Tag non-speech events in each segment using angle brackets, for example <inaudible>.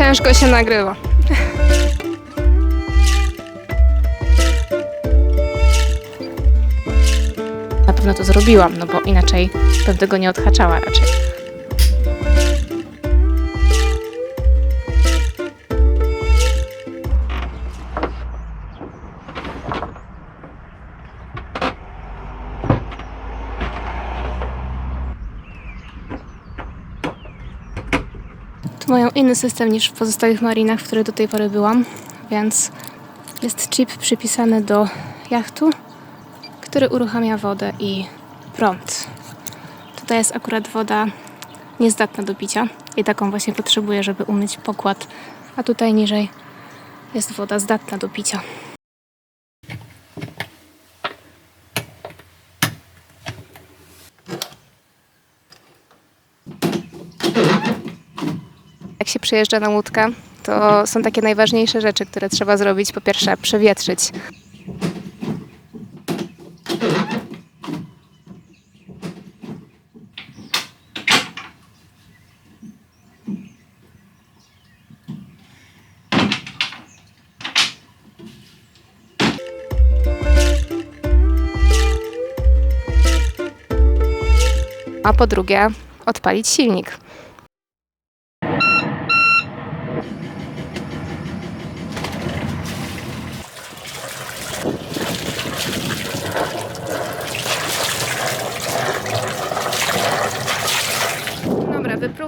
Ciężko się nagrywa. Na pewno to zrobiłam, no bo inaczej bym tego nie odhaczała raczej. Inny system niż w pozostałych marinach, w których do tej pory byłam, więc jest chip przypisany do jachtu, który uruchamia wodę i prąd. Tutaj jest akurat woda niezdatna do picia i taką właśnie potrzebuję, żeby umyć pokład, a tutaj niżej jest woda zdatna do picia. Się przyjeżdża na łódkę, to są takie najważniejsze rzeczy, które trzeba zrobić. Po pierwsze, przewietrzyć. A po drugie, odpalić silnik.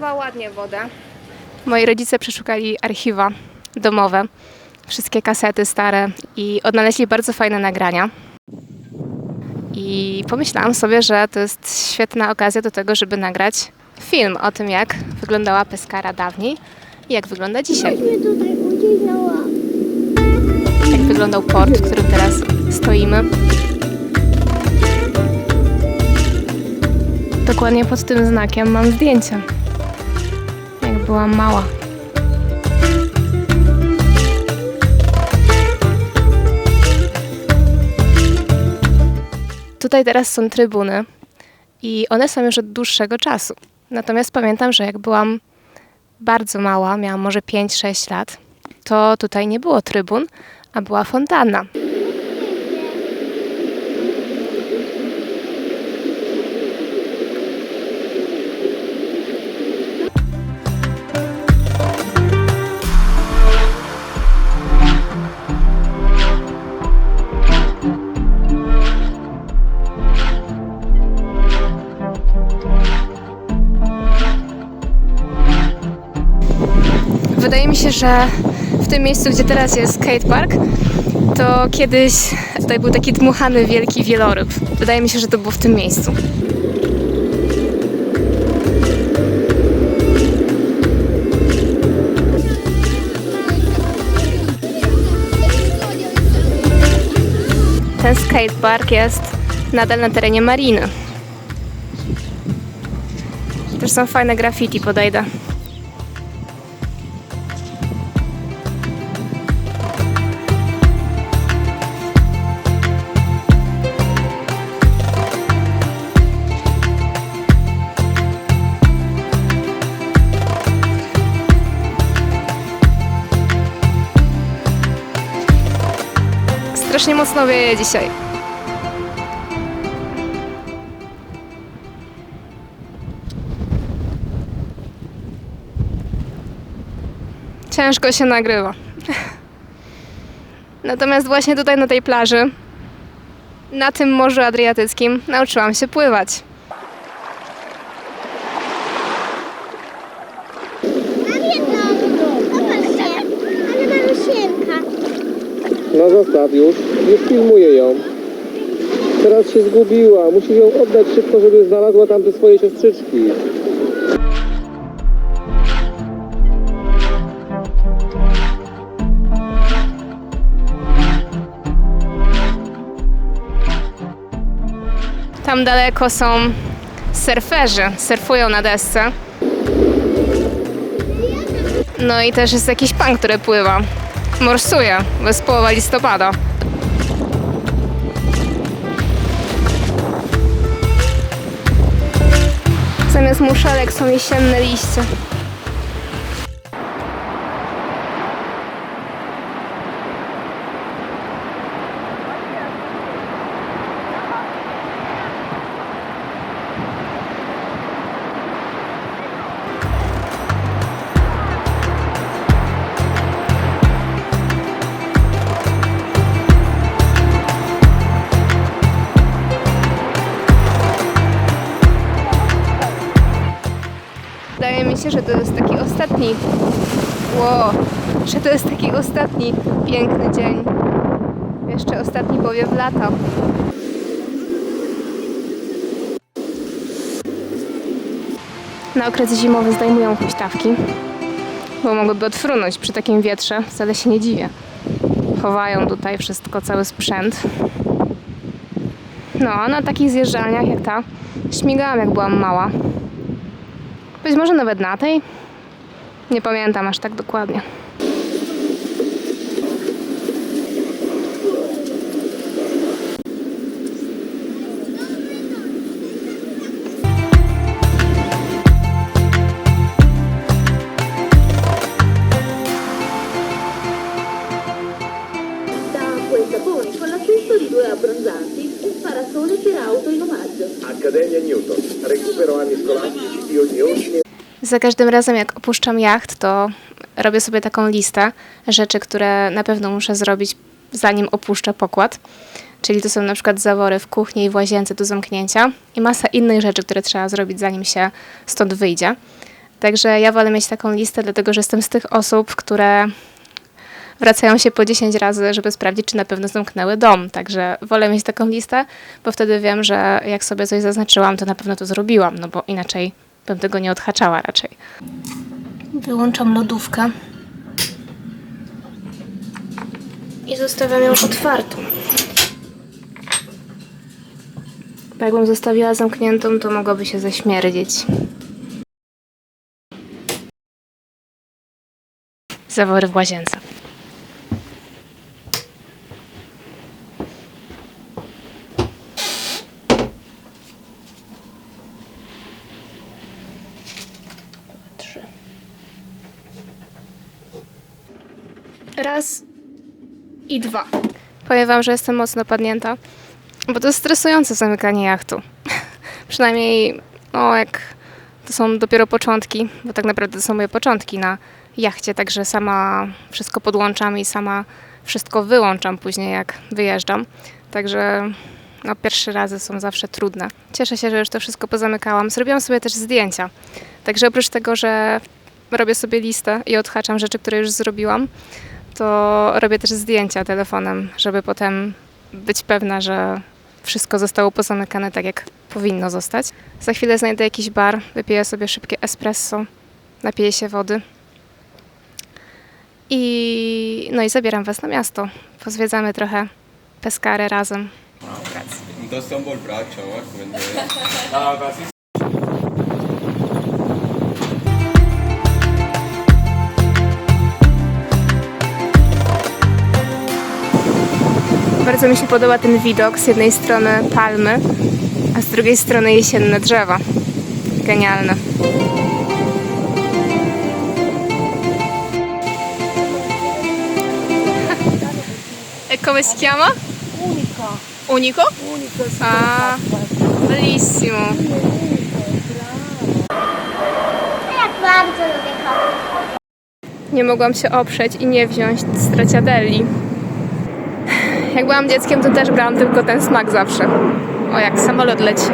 Wypruwa ładnie wodę. Moi rodzice przeszukali archiwa domowe, wszystkie kasety stare i odnaleźli bardzo fajne nagrania. I pomyślałam sobie, że to jest świetna okazja do tego, żeby nagrać film o tym, jak wyglądała Peskara dawniej i jak wygląda dzisiaj. Jak wyglądał port, w którym teraz stoimy. Dokładnie pod tym znakiem mam zdjęcie. Byłam mała. Tutaj teraz są trybuny i one są już od dłuższego czasu. Natomiast pamiętam, że jak byłam bardzo mała, miałam może 5-6 lat, to tutaj nie było trybun, a była fontanna. Wydaje mi się, że w tym miejscu, gdzie teraz jest skatepark, to kiedyś tutaj był taki dmuchany wielki wieloryb. Wydaje mi się, że to było w tym miejscu. Ten skatepark jest nadal na terenie mariny. Też są fajne graffiti, podejdę. Mocno wieje dzisiaj. Ciężko się nagrywa. <laughs> Natomiast właśnie tutaj na tej plaży, na tym Morzu Adriatyckim, nauczyłam się pływać. Zostaw już, już filmuję ją. Teraz się zgubiła, musisz ją oddać szybko, żeby znalazła tam te swoje siostrzyczki. Tam daleko są surferzy, surfują na desce. No i też jest jakiś pan, który pływa. Morsuje, bo połowa listopada. Zamiast muszelek są jesienne liście. Że to jest taki ostatni. Ło, że to jest taki ostatni piękny dzień. Jeszcze ostatni powiew lata. Na okres zimowy zdejmują huśtawki, bo mogłyby odfrunąć przy takim wietrze. Wcale się nie dziwię. Chowają tutaj wszystko, cały sprzęt. No, a na takich zjeżdżalniach jak ta śmigałam jak byłam mała. Być może nawet na tej. Nie pamiętam aż tak dokładnie. Abbronzanti, un parasole per auto in omaggio. Accademia Newton. Recupero anni scolastici di ogni ordine Za każdym razem, jak opuszczam jacht, to robię sobie taką listę rzeczy, które na pewno muszę zrobić, zanim opuszczę pokład. Czyli to są na przykład zawory w kuchni i w łazience do zamknięcia i masa innych rzeczy, które trzeba zrobić, zanim się stąd wyjdzie. Także ja wolę mieć taką listę, dlatego że jestem z tych osób, które wracają się po 10 razy, żeby sprawdzić, czy na pewno zamknęły dom. Także wolę mieć taką listę, bo wtedy wiem, że jak sobie coś zaznaczyłam, to na pewno to zrobiłam, no bo inaczej bym tego nie odhaczała raczej. Wyłączam lodówkę i zostawiam ją otwartą. Bo jakbym zostawiła zamkniętą, to mogłoby się zaśmierdzieć. Zawory w łazience. Raz i dwa. Powiem Wam, że jestem mocno padnięta, bo to jest stresujące zamykanie jachtu. <laughs> Przynajmniej, no jak to są dopiero początki, bo tak naprawdę to są moje początki na jachcie, także sama wszystko podłączam i sama wszystko wyłączam później, jak wyjeżdżam. Także no, pierwsze razy są zawsze trudne. Cieszę się, że już to wszystko pozamykałam. Zrobiłam sobie też zdjęcia. Także oprócz tego, że robię sobie listę i odhaczam rzeczy, które już zrobiłam, to robię też zdjęcia telefonem, żeby potem być pewna, że wszystko zostało pozamykane tak, jak powinno zostać. Za chwilę znajdę jakiś bar, wypiję sobie szybkie espresso, napiję się wody. I, no i zabieram Was na miasto. Pozwiedzamy trochę Pescarę razem. Eh, <laughs> Bardzo mi się podoba ten widok. Z jednej strony palmy, a z drugiej strony jesienne drzewa. Genialne. E come si chiama? Unico. Unico? Unico, Ah, bellissimo. Jak bardzo lubię koty. Nie mogłam się oprzeć i nie wziąć straciadelli. Jak byłam dzieckiem, to też brałam tylko ten smak zawsze. O, jak samolot leci.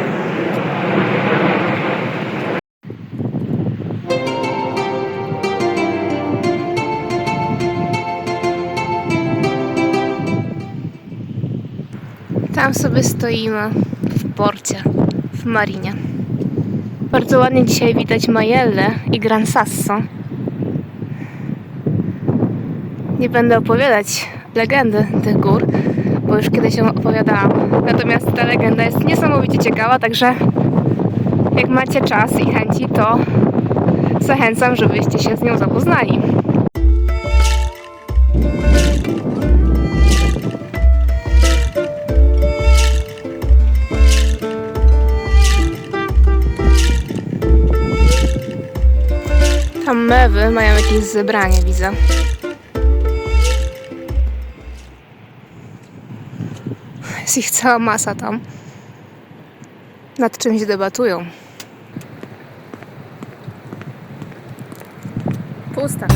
Tam sobie stoimy w porcie, w marinie. Bardzo ładnie dzisiaj widać Majelle i Gran Sasso. Nie będę opowiadać legendy tych gór, bo już kiedyś ją opowiadałam. Natomiast ta legenda jest niesamowicie ciekawa, także jak macie czas i chęci, to zachęcam, żebyście się z nią zapoznali. Tam mewy mają jakieś zebranie, widzę. Jest ich cała masa tam. Nad czymś debatują. Pusta.